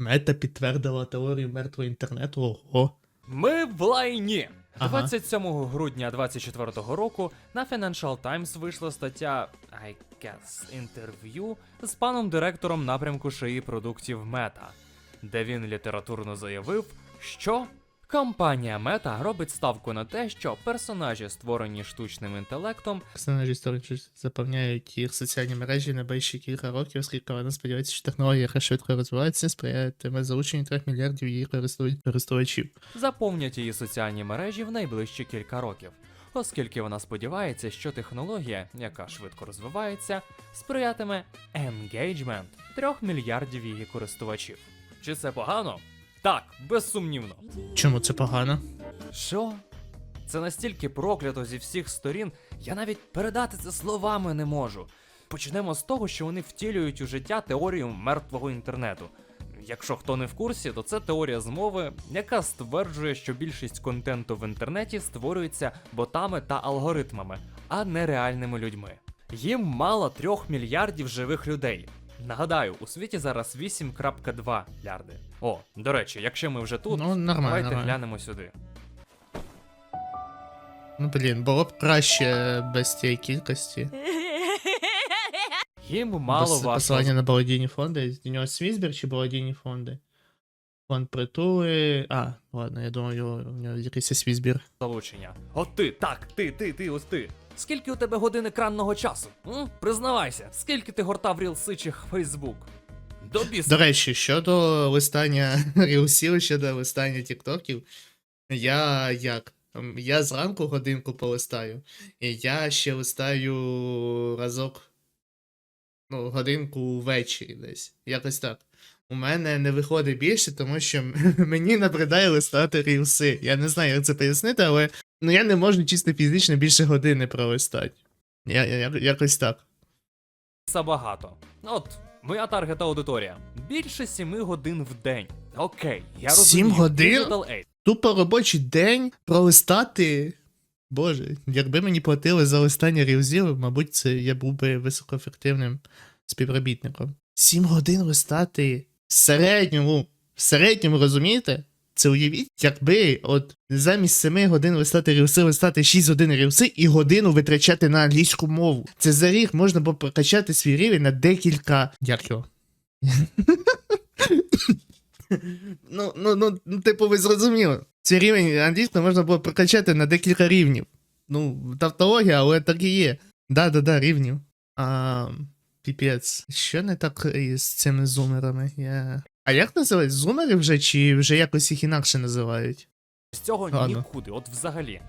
Мета підтвердила теорію мертвого інтернету. Ого. Ми в лайні. Ага. 27 грудня 2024 року на Financial Times вийшла стаття I guess, інтерв'ю з паном директором напрямку шиї продуктів Мета, де він літературно заявив, що компанія Meta робить ставку на те, що персонажі, створені штучним інтелектом, Персонажі історії заповняють їх соціальні мережі на ближчі кілька років, оскільки вона сподівається, що технологія, швидко розвивається, сприятиме залученню 3 мільярдів її користувачів. заповнять її соціальні мережі в найближчі кілька років, оскільки вона сподівається, що технологія, яка швидко розвивається, сприятиме engagement 3 мільярдів її користувачів. Чи це погано? Так, безсумнівно. Чому це погано? Що? Це настільки проклято зі всіх сторін, я навіть передати це словами не можу. Почнемо з того, що вони втілюють у життя теорію мертвого інтернету. Якщо хто не в курсі, то це теорія змови, яка стверджує, що більшість контенту в інтернеті створюється ботами та алгоритмами, а не реальними людьми. Їм мало 3 мільярдів живих людей. Нагадаю, у світі зараз 8.2 мільярди. О, до речі, якщо ми вже тут, Ну, нормально, давайте нормально. глянемо сюди. Ну блін, було б краще без цієї кількості. Їм мало вас. Посилання на благодійні фонди. У нього свій збір чи благодійні фонди? Фонд притули. А, ладно, я думаю, у нього якийсь свій збір. залучення. От ти, так, ти, ти, ти, ось ти. Скільки у тебе годин екранного часу? М? Признавайся, скільки ти гортав рілси чи Фейсбук? До біса. До речі, щодо листання рілсів, щодо листання тіктоків, я як? Я зранку годинку полистаю, і я ще листаю разок, ну, годинку ввечері десь. Якось так. У мене не виходить більше, тому що мені набридає листати рілси. Я не знаю, як це пояснити, але ну, я не можу чисто фізично більше години пролистати. Я, я, я- якось так. багато. От, моя таргет аудиторія. Більше 7 годин в день. Окей, я Сім розумію. годин? Digital Aid. Тупо робочий день пролистати. Боже, якби мені платили за листання рілзів, мабуть, це я був би високоефективним співробітником. Сім годин листати в середньому, в середньому, розумієте? Це уявіть, якби от замість 7 годин листати рілси, листати 6 годин рілси і годину витрачати на англійську мову. Це за рік можна було прокачати свій рівень на декілька. Як його? Ну, ну, ну, ну, типу, ви зрозуміли. Цей рівень англійської можна було прокачати на декілька рівнів. Ну, тавтологія, але так і є. Да, да, да, рівнів. А, піпець. Що не так із цими зумерами? Я... А як називають? Зумери вже чи вже якось їх інакше називають? З цього Ладно. нікуди, от взагалі.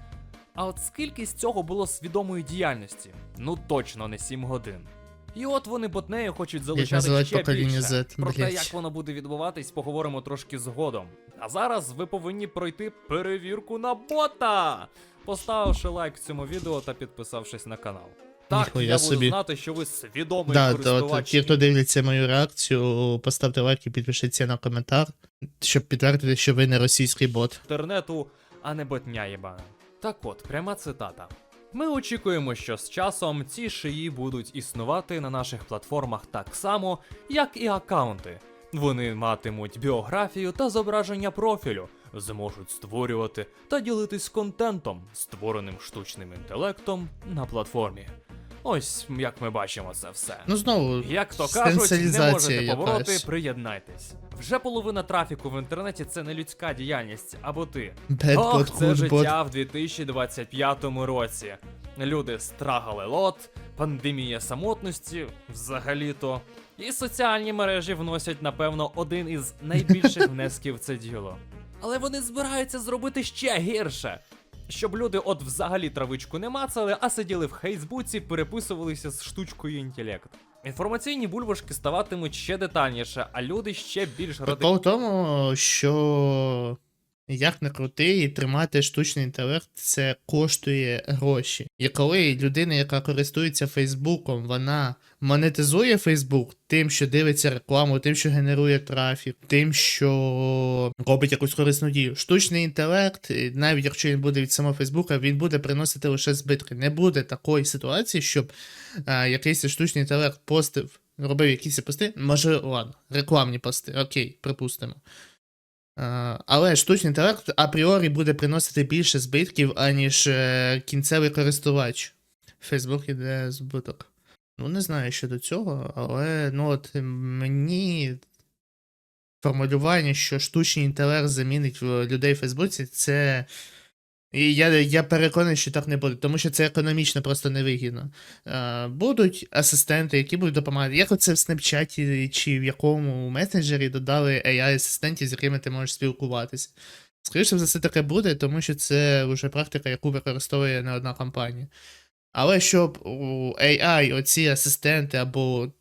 А от скільки з цього було свідомої діяльності? Ну точно не 7 годин. І от вони ботнею хочуть залишати називають ще покоління більше. Z, Про те, блядь. як воно буде відбуватись, поговоримо трошки згодом. А зараз ви повинні пройти перевірку на бота, поставивши лайк цьому відео та підписавшись на канал. Так, Ніхуя я буду собі. знати, що ви свідомий Да, то, користувач. ті, хто дивиться мою реакцію, поставте лайк і підпишіться на коментар, щоб підтвердити, що ви не російський бот. інтернету, а не ботня єбана. Так от, пряма цитата. Ми очікуємо, що з часом ці шиї будуть існувати на наших платформах так само, як і аккаунти. Вони матимуть біографію та зображення профілю, зможуть створювати та ділитись контентом, створеним штучним інтелектом на платформі. Ось як ми бачимо це все. Ну знову, Як то кажуть, не можете повороти, приєднайтесь. Вже половина трафіку в інтернеті це не людська діяльність, або ти. Bad Ох, bot, це bot. життя в 2025 році. Люди страгали лот, пандемія самотності, взагалі-то. І соціальні мережі вносять, напевно, один із найбільших внесків в це діло. Але вони збираються зробити ще гірше. Щоб люди от взагалі травичку не мацали, а сиділи в Хейсбуці, переписувалися з штучкою інтелект. Інформаційні бульбашки ставатимуть ще детальніше, а люди ще більш в тому, що як не крути, і тримати штучний інтелект це коштує гроші. І коли людина, яка користується Фейсбуком, вона монетизує Фейсбук тим, що дивиться рекламу, тим, що генерує трафік, тим, що робить якусь корисну дію. Штучний інтелект, навіть якщо він буде від самого Фейсбука, він буде приносити лише збитки. Не буде такої ситуації, щоб а, якийсь штучний інтелект постив робив якісь пости, може, ладно, рекламні пости, окей, припустимо. А, але штучний інтелект апріорі буде приносити більше збитків, аніж е, кінцевий користувач. Фейсбук іде збиток. Ну, не знаю щодо цього, але ну от мені формулювання, що штучний інтелект замінить людей в Фейсбуці, це. І я, я переконаний, що так не буде, тому що це економічно просто невигідно. Е, будуть асистенти, які будуть допомагати. Як оце в Snapchat чи в якому месенджері додали AI-асистентів, з якими ти можеш спілкуватися. Скоріше за все таке буде, тому що це вже практика, яку використовує не одна компанія. Але щоб у AI, оці асистенти або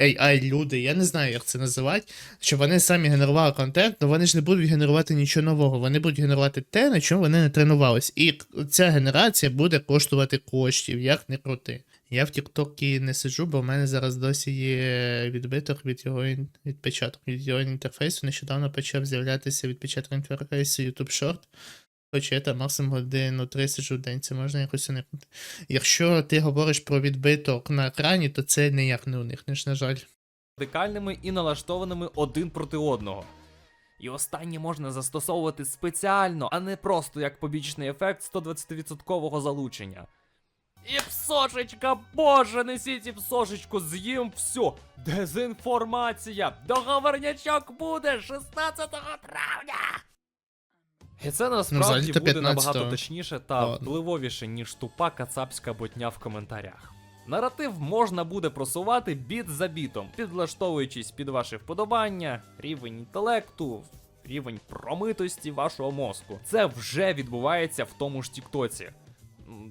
AI-люди, я не знаю, як це називати, щоб вони самі генерували контент, але вони ж не будуть генерувати нічого нового. Вони будуть генерувати те, на чому вони не тренувались. І ця генерація буде коштувати коштів, як не крути. Я в Тіктокі не сиджу, бо в мене зараз досі є відбиток від його відпечаток, від його інтерфейсу. Нещодавно почав з'являтися відпечаток інтерфейсу YouTube Short. Хоча я максимум годину 3 сиджу в день, це можна якось уникнути. Якщо ти говориш про відбиток на екрані, то це ніяк не уникнеш, на жаль. радикальними і налаштованими один проти одного. І останнє можна застосовувати спеціально, а не просто як побічний ефект 120% залучення. І псошечка, боже, несіть і псошечку, з'їм все. Дезінформація! Договорнячок буде 16 травня! І це насправді взагалі-то буде 15-го. набагато точніше та Ладно. впливовіше, ніж тупа кацапська ботня в коментарях. Наратив можна буде просувати біт за бітом, підлаштовуючись під ваші вподобання, рівень інтелекту, рівень промитості вашого мозку. Це вже відбувається в тому ж Тіктоці.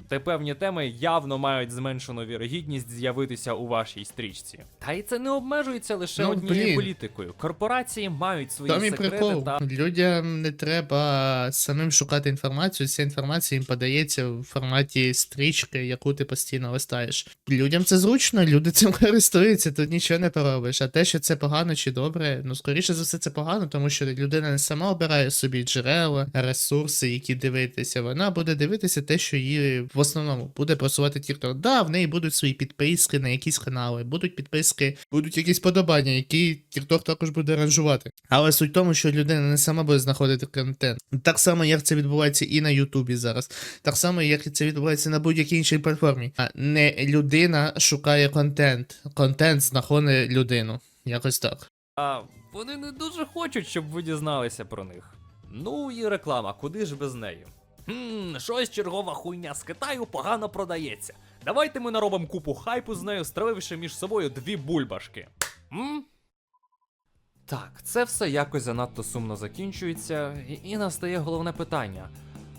Де певні теми явно мають зменшену вірогідність з'явитися у вашій стрічці. Та й це не обмежується лише Ну, однією блін. політикою. Корпорації мають свої Там секрети прикол. та Людям не треба самим шукати інформацію. Ця інформація їм подається в форматі стрічки, яку ти постійно листаєш. Людям це зручно, люди цим користуються, тут нічого не поробиш. А те, що це погано чи добре, ну скоріше за все, це погано, тому що людина не сама обирає собі джерела, ресурси, які дивитися. Вона буде дивитися те, що її в основному буде просувати TikTok. Да, в неї будуть свої підписки на якісь канали, будуть підписки, будуть якісь подобання, які TikTok також буде ранжувати. Але суть в тому, що людина не сама буде знаходити контент. Так само, як це відбувається і на Ютубі зараз. Так само, як і це відбувається на будь-якій іншій платформі. А не людина шукає контент. Контент знаходить людину. Якось так. А вони не дуже хочуть, щоб ви дізналися про них. Ну і реклама, куди ж без неї? Хм, щось чергова хуйня з Китаю погано продається. Давайте ми наробимо купу хайпу з нею, стравивши між собою дві бульбашки. М? Так, це все якось занадто сумно закінчується, і, і настає головне питання: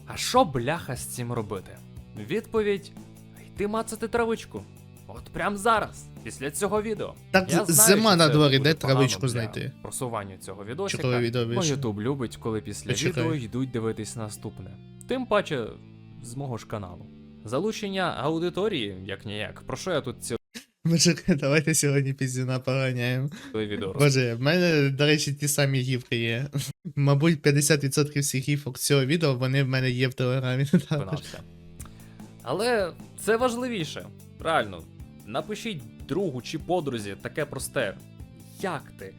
а що бляха з цим робити? Відповідь: йти мацати травичку. От прям зараз, після цього відео. Так Я знаю, зима що на це дворі, буде де травичку для знайти? Просування цього відосика. коли відео Бо вийшло? Ютуб любить, коли після Почекай. відео йдуть дивитись наступне. Тим паче з мого ж каналу. Залучення аудиторії, як ніяк. Про що я тут ціле Мужик, давайте сьогодні піздюна поганяємо. відео Боже, в мене, до речі, ті самі гівки є. Мабуть, 50% всіх гівок цього відео вони в мене є в телеграмі. також. Але це важливіше. Реально, напишіть другу чи подрузі таке просте. Як ти?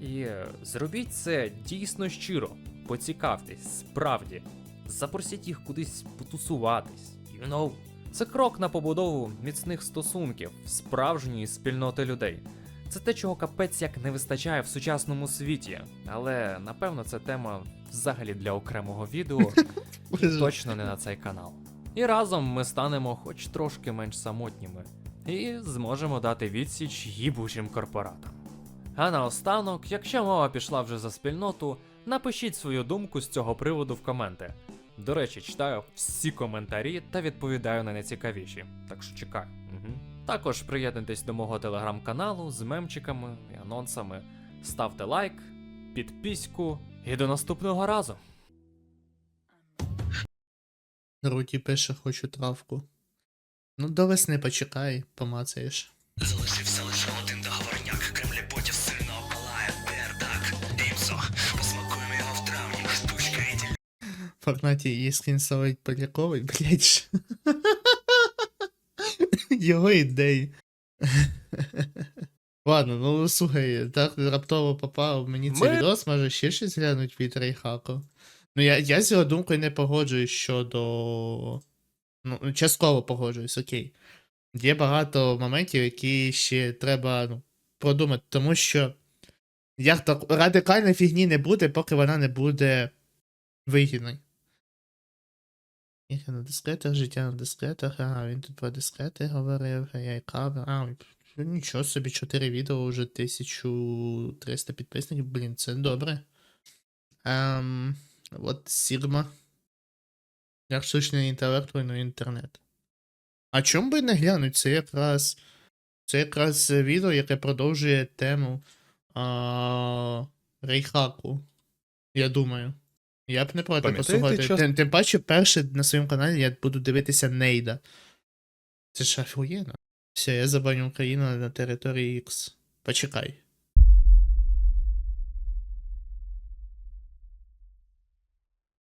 І зробіть це дійсно щиро. Поцікавтесь, справді. Запросіть їх кудись потусуватись. You know. Це крок на побудову міцних стосунків, справжньої спільноти людей. Це те, чого капець як не вистачає в сучасному світі. Але напевно це тема взагалі для окремого відео. І точно не на цей канал. І разом ми станемо хоч трошки менш самотніми і зможемо дати відсіч їбучим корпоратам. А наостанок, якщо мова пішла вже за спільноту, напишіть свою думку з цього приводу в коменти. До речі, читаю всі коментарі та відповідаю на найцікавіші, так що чекаю. Угу. Також приєднуйтесь до мого телеграм-каналу з мемчиками і анонсами. Ставте лайк, підпиську і до наступного разу! Руті пише, хочу травку. Ну, до весни почекай, помацаєш. Залишився лише один договорняк, Кремль ботів сильно палає бердак. Імсо, посмакуємо його в травні, штучка і тіль. В Форнаті її скінсовить Поляковий, блять. ж. Його ідеї. Ладно, ну слухай, так раптово попав мені цей Ми- відос, може ще щось глянуть від Рейхаку. Ну я, я з його думкою не погоджуюсь щодо. Ну, частково погоджуюсь, окей. Є багато моментів, які ще треба ну, продумати, тому що як так радикальної фігні не буде, поки вона не буде вигідною. Ігри на дискретах, життя на дискретах, ага, він тут про дискрети говорив, я і кавер. А, ну, нічого собі, 4 відео, вже 1300 підписників, блін, це добре. Ем, от Sigma. Як штучний інтелект руйнує інтернет. А чому би не глянуть? Це якраз. Це якраз відео, яке продовжує тему а, Рейхаку. Я думаю. Я б не проти послухати. час- Тим, тим паче, перше на своєму каналі я буду дивитися Нейда. Це ж ахуєнно. Все, я забаню Україну на території X. Почекай.